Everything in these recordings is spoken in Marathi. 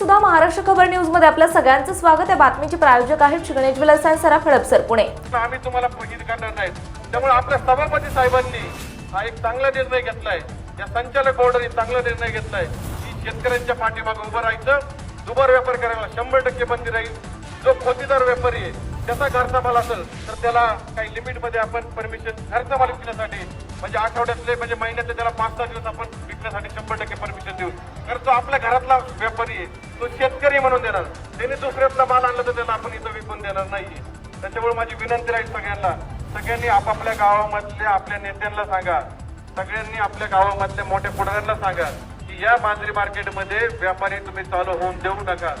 सुद्धा महाराष्ट्र खबर न्यूजमध्ये आपल्या सगळ्यांचं स्वागत. आहे बातमीचे प्रायोजक आहेत गणेश ज्वेलर्स आणि सराफ हडपसर पुणे. आम्ही तुम्हाला फजित करणार नाही. त्यामुळे आपल्या सभापती साहेबांनी हा एक चांगला निर्णय घेतलाय. या संचालक बोर्डाने चांगला निर्णय घेतलाय. की शेतकऱ्यांच्या पाठीमागे उभं राहायचं दुबार व्यापार करायला शंभर टक्के बंदी राहील. जो खोतीदार व्यापारी आहे त्याचा घरचा माल असेल तर त्याला काही लिमिटमध्ये आपण परमिशन घरचा माल विकण्यासाठी म्हणजे आठवड्यातले म्हणजे महिन्यातले त्याला पाच सहा दिवस आपण विकण्यासाठी शंभर टक्के परमिशन देऊ. तर तो आपल्या घरातला तो शेतकरी म्हणून देणार. त्यांनी दुसऱ्यातला माल आणला तर त्याला आपण इथं विकून देणार नाहीये. त्याच्यामुळे माझी विनंती राहील सगळ्यांना. सगळ्यांनी आपापल्या गावामधल्या आपल्या नेत्यांना सांगा. सगळ्यांनी आपल्या गावामधल्या मोठ्या पुढाऱ्यांना सांगा की या बाजरी मार्केटमध्ये व्यापारी तुम्ही चालू होऊन देऊ नका.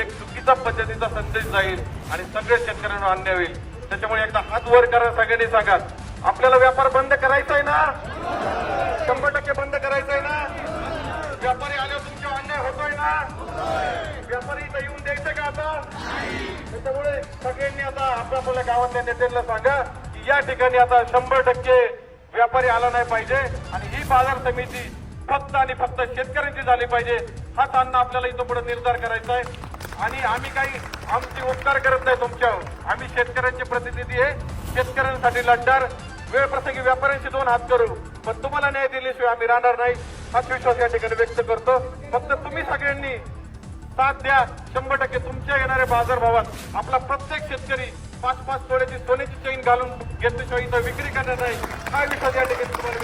एक चुकीचा पद्धतीचा संदेश जाईल आणि सगळे शेतकऱ्यांना अन्याय होईल. त्याच्यामुळे एकदा हात वर करा सगळ्यांनी सांगा. आपल्याला व्यापार बंद करायचा आहे ना? शंभर टक्के बंद करायचा आहे ना? व्यापारी आल्यावर ना व्यापारी इथं येऊन द्यायचं का आता? त्याच्यामुळे सगळ्यांनी आता आपल्या आपल्या गावातल्या नेत्यांना सांगा की या ठिकाणी आता शंभर टक्के व्यापारी आला नाही पाहिजे आणि ही बाजार समिती फक्त आणि फक्त शेतकऱ्यांची झाली पाहिजे. हा अन्न आपल्याला इथं पुढे निर्धार करायचा आहे. आणि आम्ही काही आमचे उपकार करत नाही तुमच्यावर. आम्ही शेतकऱ्यांचे प्रतिनिधी आहे. शेतकऱ्यांसाठी लढणार. वेळ प्रसंगी व्यापाऱ्यांशी दोन हात करू. पण तुम्हाला न्याय दिल्याशिवाय आम्ही राहणार नाही. हाच विश्वास या ठिकाणी व्यक्त करतो. फक्त साथ द्या. शंभर टक्के तुमच्या येणाऱ्या बाजारभावात आपला प्रत्येक शेतकरी पाच पाच तोड्याची सोन्याची चेन घालून घेतल्याशिवाय इथं विक्री करणार नाही. काय विश्वास या ठिकाणी तुम्हाला